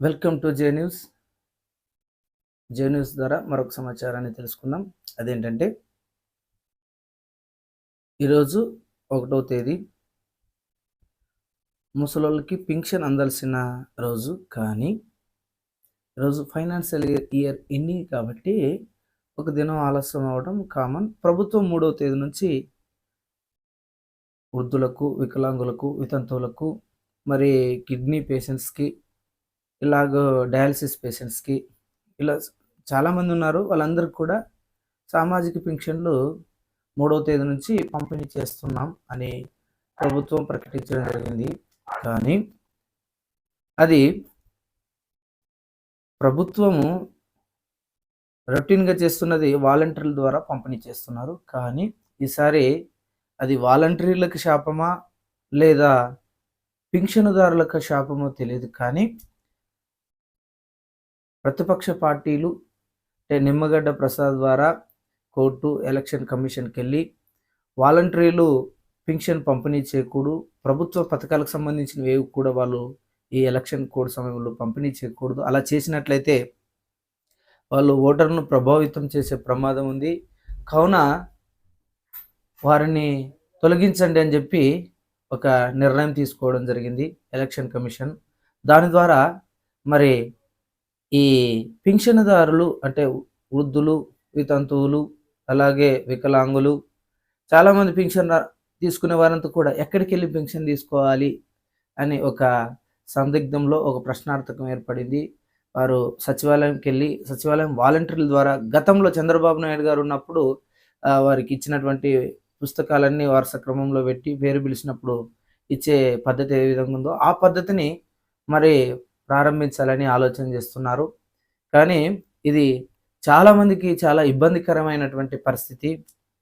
Welcome to J news. J news ద్వారా మరొక సమాచారాన్ని తెలుసుకుందాం. అదేంటంటే ఈరోజు ఒకటో తేదీ. ముసలోళ్ళకి పింఛన్ అందాల్సిన రోజు కానీ ఈరోజు ఫైనాన్షియల్ ఇయర్ ఎన్ని కాబట్టి ఒక దినం ఆలస్యం అవ్వడం కామన్. ప్రభుత్వం మూడవ తేదీ నుంచి వృద్ధులకు వికలాంగులకు వితంతువులకు మరి కిడ్నీ పేషెంట్స్కి ఇలాగ డయాలసిస్ పేషెంట్స్కి ఇలా చాలామంది ఉన్నారు. వాళ్ళందరికీ కూడా సామాజిక పింఛన్లు మూడవ తేదీ నుంచి పంపిణీ చేస్తున్నాం అని ప్రభుత్వం ప్రకటించడం జరిగింది. కానీ అది ప్రభుత్వము రొటీన్గా చేస్తున్నది వాలంటీర్ల ద్వారా పంపిణీ చేస్తున్నారు. కానీ ఈసారి అది వాలంటీర్లకు శాపమా లేదా పింఛనుదారులకు శాపమో తెలియదు. కానీ ప్రతిపక్ష పార్టీలు అంటే నిమ్మగడ్డ ప్రసాద్ ద్వారా కోర్టు ఎలక్షన్ కమిషన్కి వెళ్ళి వాలంటీర్లు పింఛన్ పంపిణీ చేయకూడదు ప్రభుత్వ పథకాలకు సంబంధించినవి ఏవి కూడా వాళ్ళు ఈ ఎలక్షన్ కోడ్ సమయంలో పంపిణీ చేయకూడదు. అలా చేసినట్లయితే వాళ్ళు ఓటర్ను ప్రభావితం చేసే ప్రమాదం ఉంది. కావున వారిని తొలగించండి అని చెప్పి ఒక నిర్ణయం తీసుకోవడం జరిగింది ఎలక్షన్ కమిషన్. దాని ద్వారా మరి ఈ పింఛనుదారులు అంటే వృద్ధులు వితంతువులు అలాగే వికలాంగులు చాలామంది పింఛన్ తీసుకునే వారంతా కూడా ఎక్కడికి వెళ్ళి పెన్షన్ తీసుకోవాలి అని ఒక సందిగ్ధంలో ఒక ప్రశ్నార్థకం ఏర్పడింది. వారు సచివాలయంకి వెళ్ళి సచివాలయం వాలంటీర్ల ద్వారా గతంలో చంద్రబాబు నాయుడు గారు ఉన్నప్పుడు వారికి ఇచ్చినటువంటి పుస్తకాలన్నీ వరుస క్రమంలో పెట్టి పేరు పిలిచినప్పుడు ఇచ్చే పద్ధతి ఏ విధంగా ఉందో ఆ పద్ధతిని మరి ప్రారంభించాలని ఆలోచన చేస్తున్నారు. కానీ ఇది చాలామందికి చాలా ఇబ్బందికరమైనటువంటి పరిస్థితి.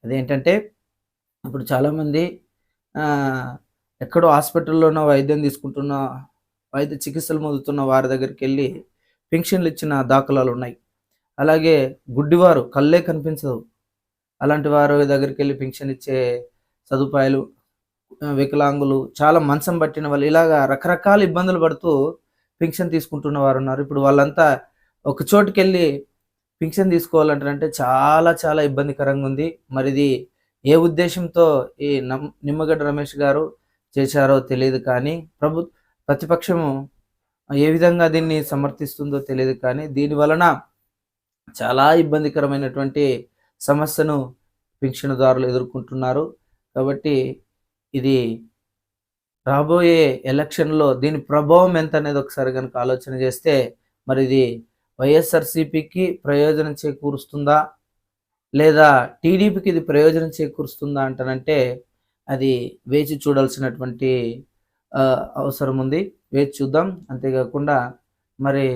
అదేంటంటే ఇప్పుడు చాలామంది ఎక్కడో హాస్పిటల్లోనో వైద్యం తీసుకుంటున్న వైద్య చికిత్సలు పొందుతున్న వారి దగ్గరికి వెళ్ళి పెన్షన్లు ఇచ్చిన దాఖలాలు ఉన్నాయి. అలాగే గుడ్డివారు కళ్ళే కనిపించదు. అలాంటి వారు దగ్గరికి వెళ్ళి పెన్షన్ ఇచ్చే సదుపాయాలు వికలాంగులు చాలా మంచం పట్టిన వాళ్ళు ఇలాగా రకరకాల ఇబ్బందులు పడుతూ పింఛన్ తీసుకుంటున్న వారు ఉన్నారు ఇప్పుడు వాళ్ళంతా ఒక చోటుకి వెళ్ళి పింఛన్ తీసుకోవాలంటే చాలా చాలా ఇబ్బందికరంగా ఉంది. మరి ఇది ఏ ఉద్దేశంతో ఈ నమ్ నిమ్మగడ్డ రమేష్ గారు చేశారో తెలియదు కానీ ప్రభు ప్రతిపక్షము ఏ విధంగా దీన్ని సమర్థిస్తుందో తెలియదు కానీ దీని వలన చాలా ఇబ్బందికరమైనటువంటి సమస్యను పింఛనుదారులు ఎదుర్కొంటున్నారు. కాబట్టి ఇది రాబోయే ఎలక్షన్లో దీని ప్రభావం ఎంత అనేది ఒకసారి కనుక ఆలోచన చేస్తే మరి ఇది వైఎస్ఆర్సీపీకి ప్రయోజనం చేకూరుస్తుందా? లేదా టీడీపీకి ఇది ప్రయోజనం చేకూరుస్తుందా అంటానంటే అది వేచి చూడాల్సినటువంటి అవసరం ఉంది. వేచి చూద్దాం. అంతేకాకుండా మరి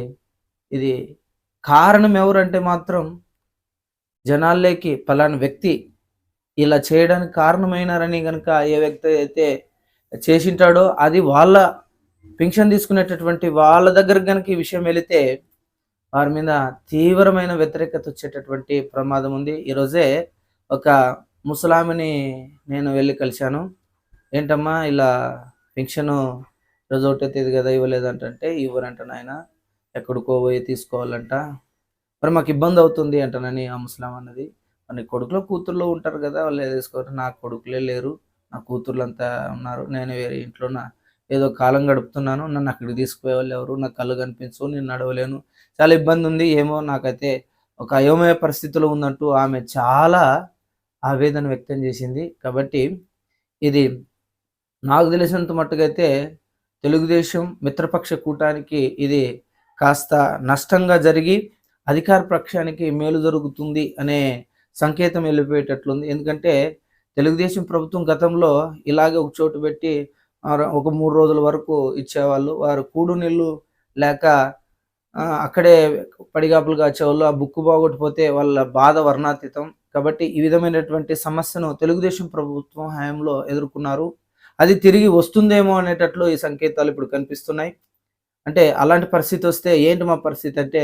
ఇది కారణం ఎవరంటే మాత్రం జనాల్లోకి పలానా వ్యక్తి ఇలా చేయడానికి కారణమైనారని కనుక ఏ వ్యక్తి అయితే చేసింటాడో అది వాళ్ళ పెన్షన్ తీసుకునేటటువంటి వాళ్ళ దగ్గర కనుక ఈ విషయం వెళితే వారి మీద తీవ్రమైన వ్యతిరేకత వచ్చేటటువంటి ప్రమాదం ఉంది. ఈరోజే ఒక ముసలామిని నేను వెళ్ళి కలిశాను. ఏంటమ్మా ఇలా పెన్షన్ రోజు ఒకటే తేదీ కదా ఇవ్వలేదంటే ఇవ్వరంట నాయన ఎక్కడికో పోయి తీసుకోవాలంట. మరి మాకు ఇబ్బంది అవుతుంది అంటానని ఆ ముసలాం అన్నది. మరి కొడుకులో కూతుర్లో ఉంటారు కదా వాళ్ళు తీసుకోరు నా కొడుకులే లేరు. నా కూతుర్లు అంతా ఉన్నారు. నేను వేరే ఇంట్లో నా ఏదో కాలం గడుపుతున్నాను. నన్ను అక్కడికి తీసుకుపోయే వాళ్ళు ఎవరు? నా కళ్ళు కనిపించు నేను నడవలేను. చాలా ఇబ్బంది ఉంది ఏమో నాకైతే ఒక అయోమయ పరిస్థితిలో ఉందంటూ ఆమె చాలా ఆవేదన వ్యక్తం చేసింది. కాబట్టి ఇది నాకు తెలిసినంత మట్టుకైతే తెలుగుదేశం మిత్రపక్ష కూటానికి ఇది కాస్త నష్టంగా జరిగి అధికార పక్షానికి మేలు జరుగుతుంది అనే సంకేతం వెళ్ళిపోయేటట్లుంది. ఎందుకంటే తెలుగుదేశం ప్రభుత్వం గతంలో ఇలాగే ఒక చోటు పెట్టి ఒక మూడు రోజుల వరకు ఇచ్చేవాళ్ళు. వారు కూడు నీళ్ళు లేక అక్కడే పడిగాపులు కాచేవాళ్ళు. ఆ బుక్కు బాగొట్టిపోతే వాళ్ళ బాధ వర్ణాతీతం. కాబట్టి ఈ విధమైనటువంటి సమస్యను తెలుగుదేశం ప్రభుత్వం హయాంలో ఎదుర్కొన్నారు. అది తిరిగి వస్తుందేమో అనేటట్లు ఈ సంకేతాలు ఇప్పుడు కనిపిస్తున్నాయి. అంటే అలాంటి పరిస్థితి వస్తే ఏంటి మా పరిస్థితి అంటే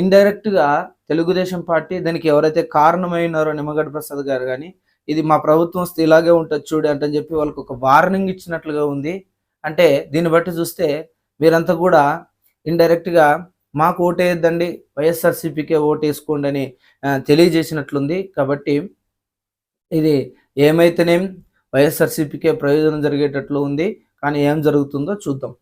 ఇండైరెక్ట్గా తెలుగుదేశం పార్టీ దానికి ఎవరైతే కారణమైనారో నిమ్మగడ్డ ప్రసాద్ గారు కానీ ఇది మా ప్రభుత్వం ఇలాగే ఉంటుంది చూడు అంటని చెప్పి వాళ్ళకి ఒక వార్నింగ్ ఇచ్చినట్లుగా ఉంది. అంటే దీన్ని బట్టి చూస్తే మీరంతా కూడా ఇండైరెక్ట్గా మాకు ఓటేయద్దండి వైఎస్ఆర్సీపీకే ఓటేసుకోండి అని తెలియజేసినట్లుంది. కాబట్టి ఇది ఏమైతేనేం వైఎస్ఆర్సీపీకే ప్రయోజనం జరిగేటట్లు ఉంది. కానీ ఏం జరుగుతుందో చూద్దాం.